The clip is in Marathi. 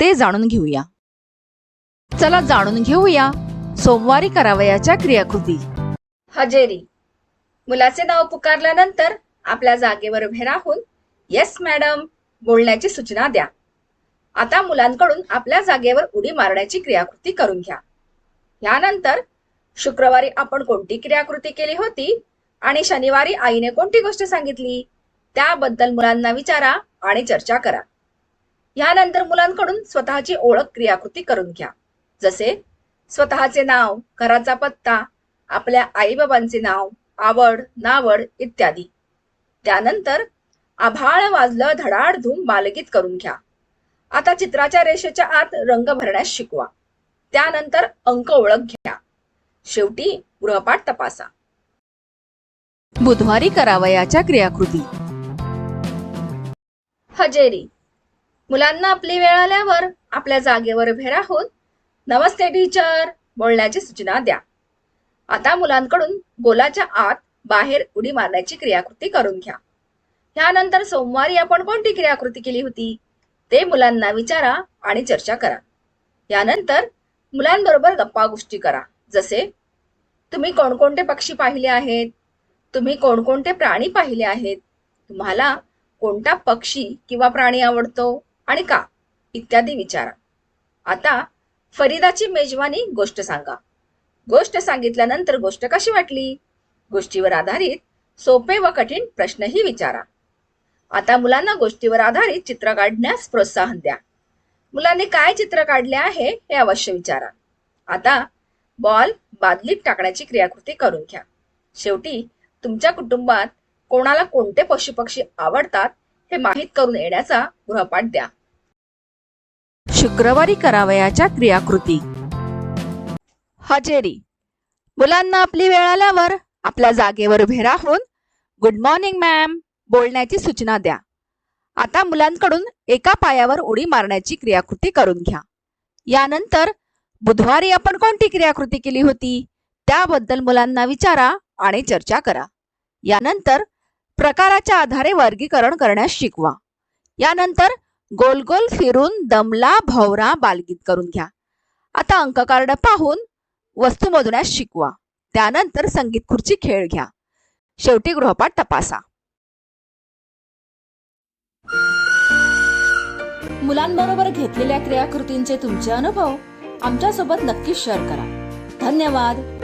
ते जाणून घेऊया. चला जाणून घेऊया सोमवारी करावयाच्या क्रियाकृती. हजेरी. मुलाचे नाव पुकारल्यानंतर आपल्या जागेवर उभे राहून येस मॅडम बोलण्याची सूचना द्या. आता मुलांकडून आपल्या जागेवर उडी मारण्याची क्रियाकृती करून घ्या. यानंतर शुक्रवारी आपण कोणती क्रियाकृती केली होती आणि शनिवारी आईने कोणती गोष्ट सांगितली? त्याबद्दल मुलांना विचारा आणि चर्चा करा. यानंतर मुलांकडून स्वतःची ओळख क्रियाकृती करून घ्या. जसे स्वतःचे नाव घराचा पत्ता आपल्या आईबाबांचे नाव आवड नावड इत्यादी. त्यानंतर आभाळ वाजलं धडाड धूम बालगीत करून घ्या. आता चित्राच्या रेषेच्या आत रंग भरण्यास शिकवा. त्यानंतर अंक ओळख घ्या. शेवटी गृहपाठ तपासा. बुधवारी करावयाच्या क्रियाकृती. हजेरी. मुलांना आपली वेळ आल्यावर आपल्या जागेवर उभे राहून नमस्ते टीचर बोलण्याची सूचना द्या. आता मुलांकडून गोलाच्या आत बाहेर उडी मारण्याची क्रियाकृती करून घ्या. यानंतर सोमवारी आपण कोणती क्रियाकृती केली होती? ते मुलांना विचारा आणि चर्चा करा. यानंतर मुलांबरोबर गप्पा गोष्टी करा. जसे तुम्ही कोणकोणते पक्षी पाहिले आहेत? तुम्ही कोणकोणते प्राणी पाहिले आहेत? तुम्हाला कोणता पक्षी किंवा प्राणी आवडतो? आणि का? इत्यादी विचारा. आता फरीदाची मेजवानी गोष्ट सांगा. गोष्ट सांगितल्यानंतर गोष्ट कशी वाटली? गोष्टीवर आधारित सोपे व कठीण प्रश्नही विचारा. आता मुलांना गोष्टीवर आधारित चित्र काढण्यास प्रोत्साहन द्या. मुलांनी काय चित्र काढले आहे हे अवश्य विचारा. आता बॉल बादलीत टाकण्याची क्रियाकृती करून घ्या. शेवटी तुमच्या कुटुंबात कोणाला कोणते पशुपक्षी आवडतात हे माहीत करून येण्याचा गृहपाठ द्या. शुक्रवारी करावयाच्या क्रियाकृती. हजेरी. मुलांना आपली वेळ आल्यावर आपल्या जागेवर उभे राहून गुड मॉर्निंग मॅम बोलण्याची सूचना द्या. आता मुलांकडून एका पायावर उडी मारण्याची क्रियाकृती करून घ्या. यानंतर बुधवारी आपण कोणती क्रियाकृती केली होती? त्याबद्दल मुलांना विचारा आणि चर्चा करा. यानंतर प्रकाराच्या आधारे वर्गीकरण करण्यास शिकवा. यानंतर गोल गोल फिरून दमला भवरा बालगीत करून घ्या. आता अंक कार्ड पाहून वस्तू मोजण्यास शिकवा. त्यानंतर संगीत खुर्ची खेळ घ्या. शेवटी गृहपाठ तपासा. मुलांबरोबर घेतलेल्या क्रियाकृतींचे तुमचे अनुभव आमच्यासोबत नक्की शेअर करा. धन्यवाद.